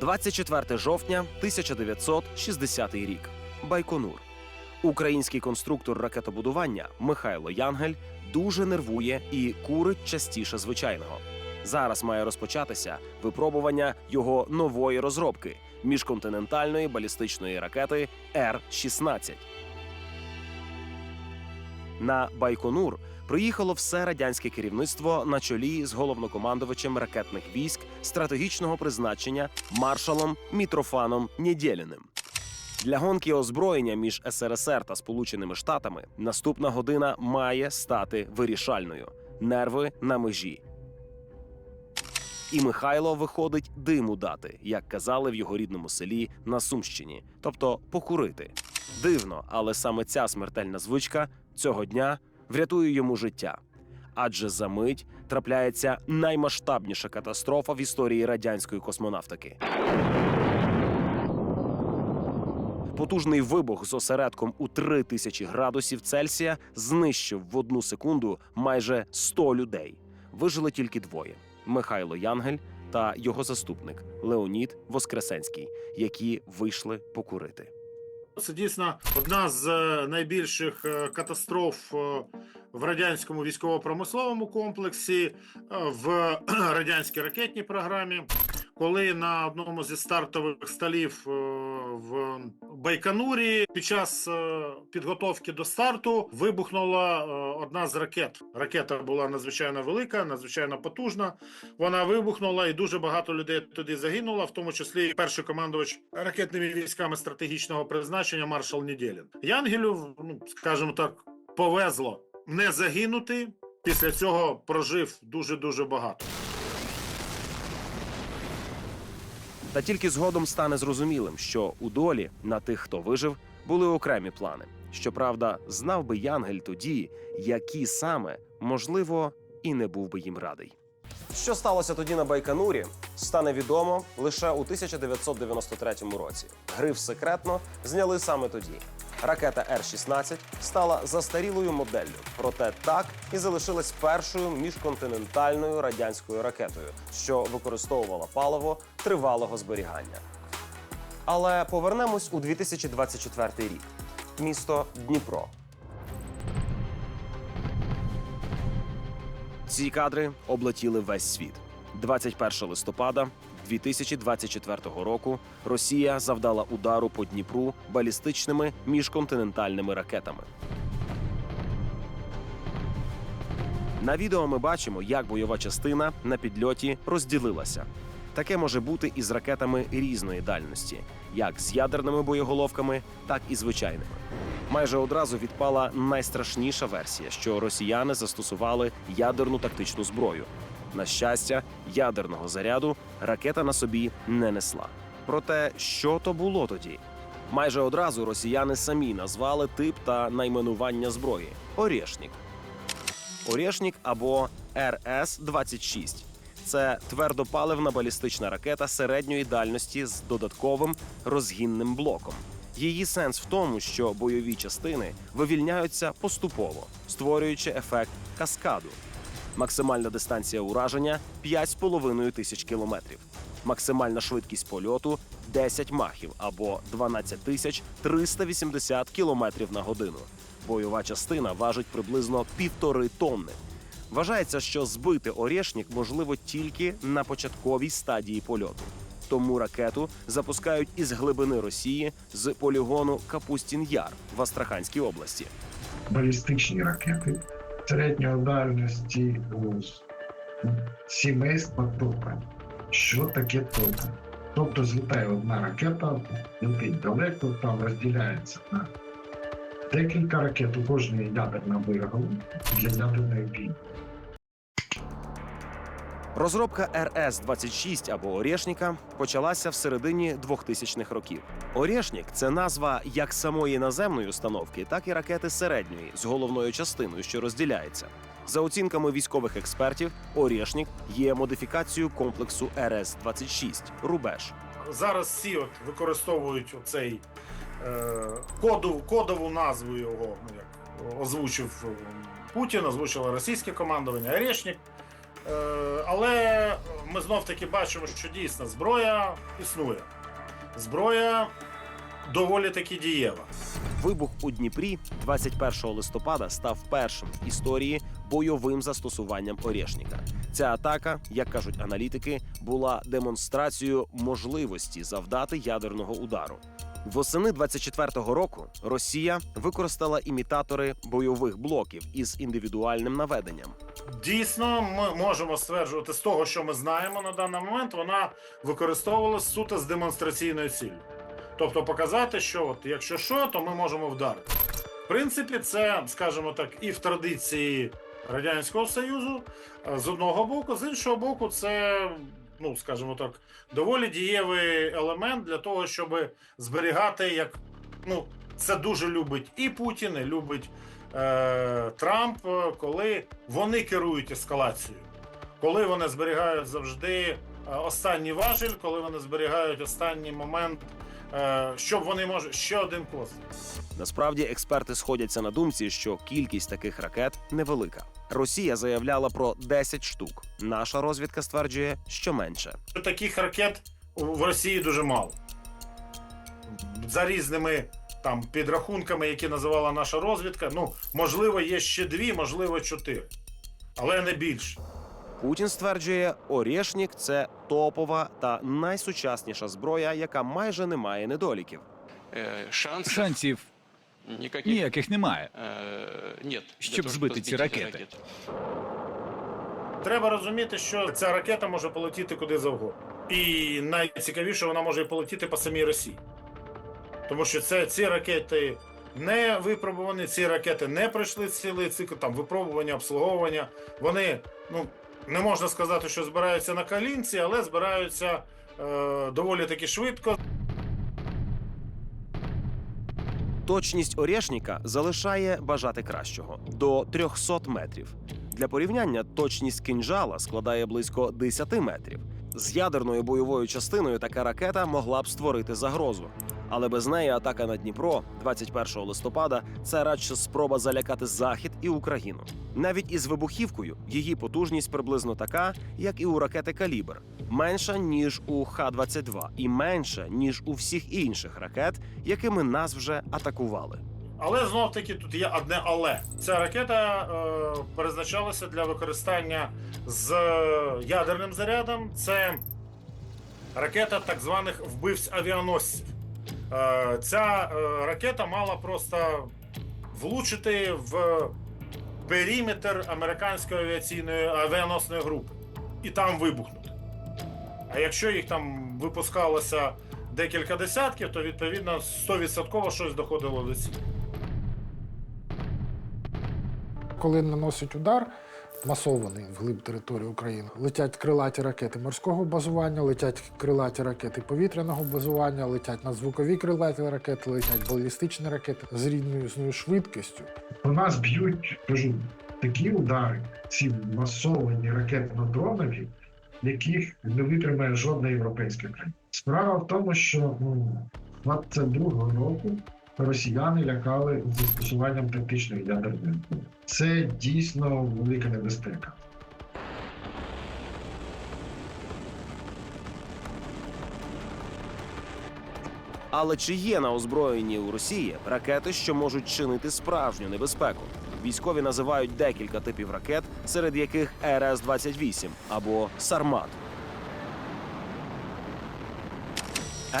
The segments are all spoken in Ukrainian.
24 жовтня 1960 рік. Байконур. Український конструктор ракетобудування Михайло Янгель дуже нервує і курить частіше звичайного. Зараз має розпочатися випробування його нової розробки міжконтинентальної балістичної ракети Р-16. На Байконур приїхало все радянське керівництво на чолі з головнокомандувачем ракетних військ стратегічного призначення маршалом Мітрофаном Нєдєліним. Для гонки озброєння між СРСР та Сполученими Штатами наступна година має стати вирішальною. Нерви на межі. І Михайло виходить диму дати, як казали в його рідному селі на Сумщині, тобто покурити. Дивно, але саме ця смертельна звичка цього дня врятує йому життя. Адже за мить трапляється наймасштабніша катастрофа в історії радянської космонавтики. Потужний вибух з осередком у 3000 градусів Цельсія знищив в одну секунду майже 100 людей. Вижили тільки двоє: Михайло Янгель та його заступник Леонід Воскресенський, які вийшли покурити. Це дійсно одна з е, найбільших е, катастроф е, в радянському військово-промисловому комплексі, в радянській ракетній програмі. Коли на одному зі стартових столів е, в Байконурі під час е, підготовки до старту вибухнула е, одна з ракет. Ракета була надзвичайно велика, надзвичайно потужна. Вона вибухнула, і дуже багато людей туди загинуло, в тому числі перший командувач ракетними військами стратегічного призначення маршал Недєлін. Янгелю, ну скажімо так, повезло не загинути. Після цього прожив дуже дуже багато. Та тільки згодом стане зрозумілим, що у долі на тих, хто вижив, були окремі плани. Щоправда, знав би Янгель тоді, які саме, можливо, і не був би їм радий. Що сталося тоді на Байконурі, стане відомо лише у 1993 році. Гриф секретно зняли саме тоді. Ракета Р-16 стала застарілою моделлю, проте так і залишилась першою міжконтинентальною радянською ракетою, що використовувала паливо тривалого зберігання. Але повернемось у 2024 рік. Місто Дніпро. Ці кадри облетіли весь світ. 21 листопада 2024 року Росія завдала удару по Дніпру балістичними міжконтинентальними ракетами. На відео ми бачимо, як бойова частина на підльоті розділилася. Таке може бути і з ракетами різної дальності, як з ядерними боєголовками, так і звичайними. Майже одразу відпала найстрашніша версія, що росіяни застосували ядерну тактичну зброю. На щастя, ядерного заряду ракета на собі не несла. Проте, що то було тоді? Майже одразу росіяни самі назвали тип та найменування зброї Орєшнік. Орєшнік або РС-26. Це твердопаливна балістична ракета середньої дальності з додатковим розгінним блоком. Її сенс в тому, що бойові частини вивільняються поступово, створюючи ефект каскаду. Максимальна дистанція ураження 5,5 тисяч кілометрів. Максимальна швидкість польоту 10 махів або 12 тисяч 380 кілометрів на годину. Бойова частина важить приблизно півтори тонни. Вважається, що збити Орєшнік можливо тільки на початковій стадії польоту. Тому ракету запускають із глибини Росії з полігону Капустін-Яр в Астраханській області. балістичні ракети середньої дальності у сімейства топа. Що таке топа? Тобто злітає одна ракета, летить далеко, там розділяється на декілька ракет, у кожної ядерна боєголовка для ядерної війни. Розробка РС-26 або Орєшніка почалася в середині 2000-х років. Орєшнік це назва як самої наземної установки, так і ракети середньої з головною частиною, що розділяється. За оцінками військових експертів, Орєшнік є модифікацією комплексу РС-26 Рубеж. зараз всі от використовують оцей е, коду, кодову назву його, ну як озвучив е, Путін, озвучило російське командування Орешник. Е, Але ми знов таки бачимо, що дійсно зброя існує. Зброя доволі таки дієва. Вибух у Дніпрі 21 листопада став першим в історії бойовим застосуванням Орєшніка. Ця атака, як кажуть аналітики, була демонстрацією можливості завдати ядерного удару. Восени 24-го року Росія використала імітатори бойових блоків із індивідуальним наведенням. Дійсно, ми можемо стверджувати з того, що ми знаємо на даний момент, вона використовувалася суто з демонстраційною ціллю. Тобто показати, що от якщо що, то ми можемо вдарити. В принципі, це, скажімо так, і в традиції Радянського Союзу е, з одного боку, з іншого боку, це, ну скажімо так, доволі дієвий елемент для того, щоб зберігати як. Ну, це дуже любить і Путін, і любить е, Трамп, коли вони керують ескалацією, коли вони зберігають завжди е, останній важіль, коли вони зберігають останній момент, е, щоб вони можуть ще один постріл. Насправді експерти сходяться на думці, що кількість таких ракет невелика. Росія заявляла про 10 штук. Наша розвідка стверджує, що менше. Таких ракет в Росії дуже мало. За різними там підрахунками, які називала наша розвідка, ну можливо, є ще дві, можливо, чотири, але не більше. Путін стверджує, Орєшнік це топова та найсучасніша зброя, яка майже не має недоліків. Э, шансов Шансів никаких ніяких немає. э, нет. для Щоб того, збити чтобы ці сбить эти ракети. ракеты. Треба розуміти, що ця ракета може полетіти куди завгодно. І найцікавіше, вона може і полетіти по самій Росії. Тому що це, ці ракети не випробувані, ці ракети не пройшли цілий цикл там, випробування, обслуговування. Вони, ну, не можна сказати, що збираються на калінці, але збираються е, доволі таки швидко. Точність Орєшніка залишає бажати кращого до 300 метрів. Для порівняння точність кинжала складає близько 10 метрів. З ядерною бойовою частиною така ракета могла б створити загрозу. Але без неї атака на Дніпро 21 листопада це радше спроба залякати Захід і Україну. Навіть із вибухівкою її потужність приблизно така, як і у ракети Калібр, менша ніж у Х-22 і менша ніж у всіх інших ракет, якими нас вже атакували. Але знов таки тут є одне але. Ця ракета е, призначалася для використання з ядерним зарядом. Це ракета так званих вбивць авіаносців. Е, ця е, ракета мала просто влучити в периметр американської авіаційної авіаносної групи і там вибухнути. А якщо їх там випускалося декілька десятків, то відповідно 100% щось доходило до цілі. Коли наносить удар масований вглиб території України, летять крилаті ракети морського базування, летять крилаті ракети повітряного базування, летять надзвукові крилаті ракети, летять балістичні ракети з різною швидкістю. По нас б'ють, кажу, такі удари, ці масовані ракетно-дронові, яких не витримає жодна європейська країна. Справа в тому, що ну, 22-го року росіяни лякали застосуванням тактичної ядерної. Це дійсно велика небезпека. Але чи є на озброєнні у Росії ракети, що можуть чинити справжню небезпеку? Військові називають декілька типів ракет, серед яких РС-28 або Сармат.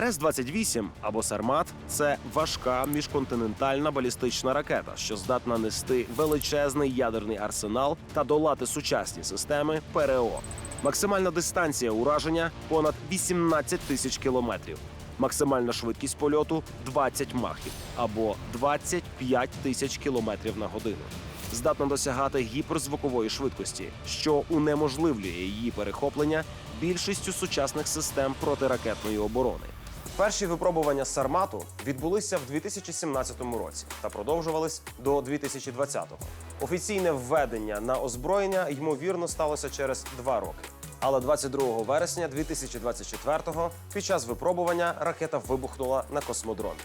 РС-28 або Сармат це важка міжконтинентальна балістична ракета, що здатна нести величезний ядерний арсенал та долати сучасні системи ПРО. Максимальна дистанція ураження понад 18 тисяч кілометрів. Максимальна швидкість польоту 20 махів або 25 тисяч кілометрів на годину. Здатна досягати гіперзвукової швидкості, що унеможливлює її перехоплення більшістю сучасних систем протиракетної оборони. Перші випробування Сармату відбулися в 2017 році та продовжувались до 2020-го. Офіційне введення на озброєння ймовірно сталося через два роки. Але 22 вересня 2024-го під час випробування ракета вибухнула на космодромі.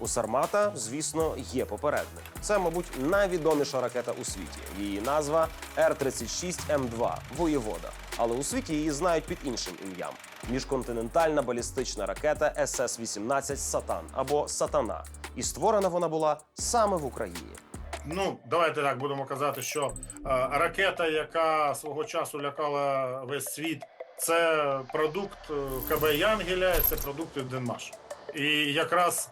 У Сармата, звісно, є попередник. Це, мабуть, найвідоміша ракета у світі. Її назва Р-36М2 Воєвода. Але у світі її знають під іншим ім'ям: міжконтинентальна балістична ракета СС-18 Сатан або Сатана. І створена вона була саме в Україні. Ну, давайте так будемо казати, що е, ракета, яка свого часу лякала весь світ, це продукт е, КБ Янгеля, це продукт Південмаш. І якраз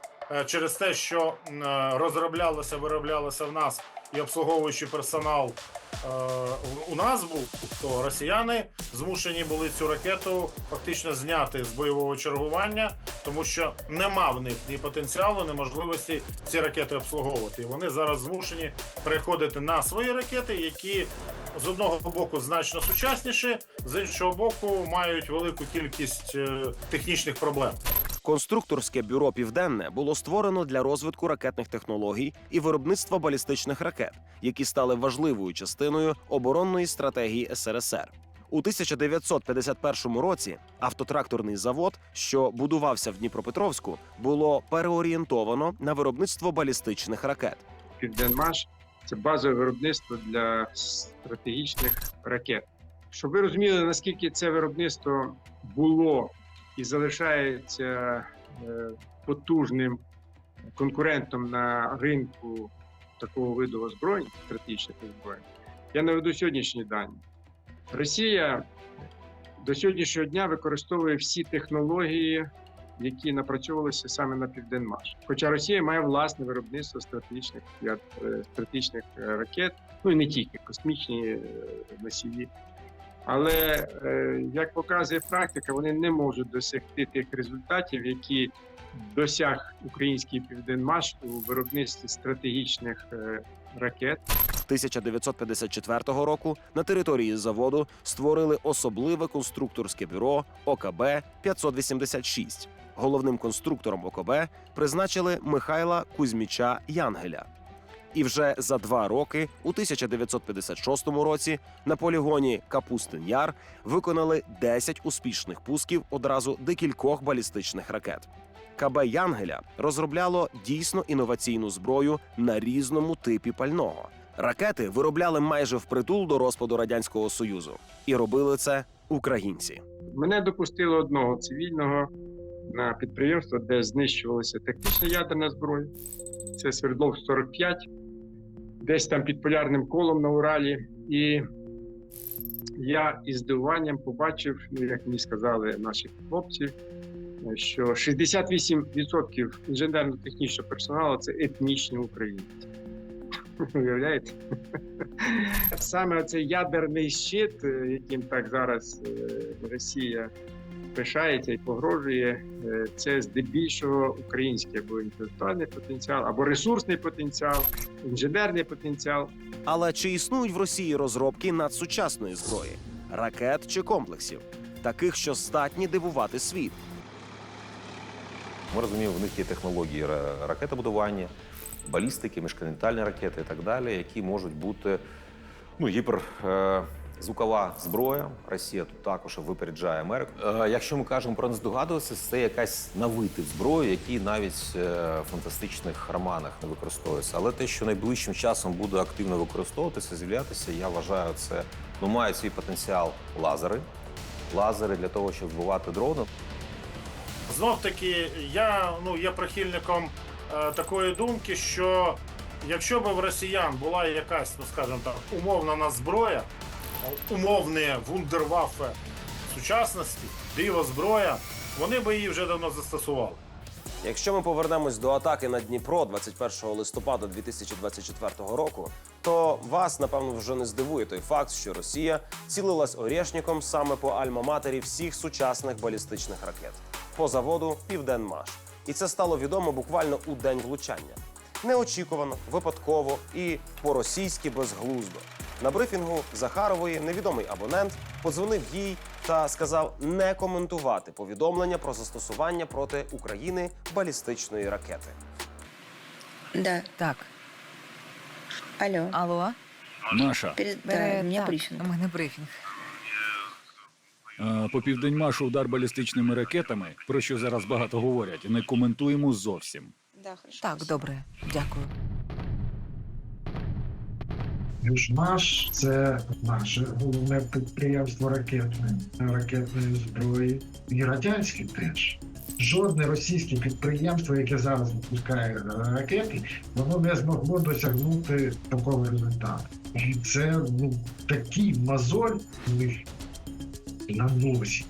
через те, що е, розроблялося, вироблялося в нас і обслуговуючий персонал е, у- нас був, то росіяни змушені були цю ракету фактично зняти з бойового чергування, тому що нема в них ні потенціалу, ні можливості ці ракети обслуговувати. Вони зараз змушені переходити на свої ракети, які з одного боку значно сучасніші, з іншого боку, мають велику кількість е, технічних проблем. Конструкторське бюро Південне було створено для розвитку ракетних технологій і виробництва балістичних ракет, які стали важливою частиною оборонної стратегії СРСР. У 1951 році автотракторний завод, що будувався в Дніпропетровську, було переорієнтовано на виробництво балістичних ракет. Південмаш це базове виробництво для стратегічних ракет. Щоб ви розуміли, наскільки це виробництво було і залишається е, потужним конкурентом на ринку такого виду озброєнь, стратегічних озброєнь, я наведу сьогоднішні дані. Росія до сьогоднішнього дня використовує всі технології, які напрацьовувалися саме на Південмаш. Хоча Росія має власне виробництво стратегічних е, стратегічних е, ракет, ну і не тільки космічні е, носії. Але е, як показує практика, вони не можуть досягти тих результатів, які досяг український південмаш у виробництві стратегічних е, ракет. 1954 року на території заводу створили особливе конструкторське бюро ОКБ 586. Головним конструктором ОКБ призначили Михайла Кузьміча Янгеля. І вже за два роки, у 1956 році, на полігоні Капустин Яр виконали 10 успішних пусків одразу декількох балістичних ракет. КБ Янгеля розробляло дійсно інноваційну зброю на різному типі пального. Ракети виробляли майже впритул до розпаду радянського союзу, і робили це українці. Мене допустили одного цивільного на підприємство, де знищувалася тактична ядерна зброя. Це Свердлов 45, десь там під полярним колом на Уралі. І я із здивуванням побачив, ну, як мені сказали наші хлопці, що 68% інженерно-технічного персоналу це етнічні українці. Уявляєте? Саме цей ядерний щит, е, яким так зараз е, Росія пишається і погрожує, е, це здебільшого український або інтелектуальний потенціал, або ресурсний потенціал, інженерний потенціал. Але чи існують в Росії розробки надсучасної зброї, ракет чи комплексів, таких, що здатні дивувати світ? Ми розуміємо, в них є технології ракетобудування, балістики, міжконтинентальні ракети і так далі, які можуть бути ну, гіпер. Е, Звукова зброя, Росія тут також випереджає Америку. Е, якщо ми кажемо про нездогадуватися, це якась новий зброї, які навіть е, в фантастичних романах не використовуються. Але те, що найближчим часом буде активно використовуватися, з'являтися, я вважаю, це ну мають свій потенціал лазери. Лазери для того, щоб вбивати дрони. Знов таки, я ну є прихильником е, такої думки, що якщо б в росіян була якась, ну скажімо так, умовна на зброя, умовне вундерваффе сучасності, диво зброя, вони би її вже давно застосували. Якщо ми повернемось до атаки на Дніпро 21 листопада 2024 року, то вас напевно вже не здивує той факт, що Росія цілилась орєшніком саме по альма-матері всіх сучасних балістичних ракет по заводу Південмаш. І це стало відомо буквально у день влучання. Неочікувано, випадково і по-російськи безглуздо. На брифінгу Захарової невідомий абонент подзвонив їй та сказав не коментувати повідомлення про застосування проти України балістичної ракети. Да. Так, Алло. алло, Маша, Перед... Да, Е, у меня так, брифинг. У мене брифінг. е, по південьмашу удар балістичними ракетами, про що зараз багато говорять, не коментуємо зовсім. Да, хорошо. Так, добре, дякую. Южмаш це наше головне підприємство ракетної, ракетної зброї. І радянське теж. Жодне російське підприємство, яке зараз випускає ракети, воно не змогло досягнути такого результату. І це ну, такий мозоль у них на носі.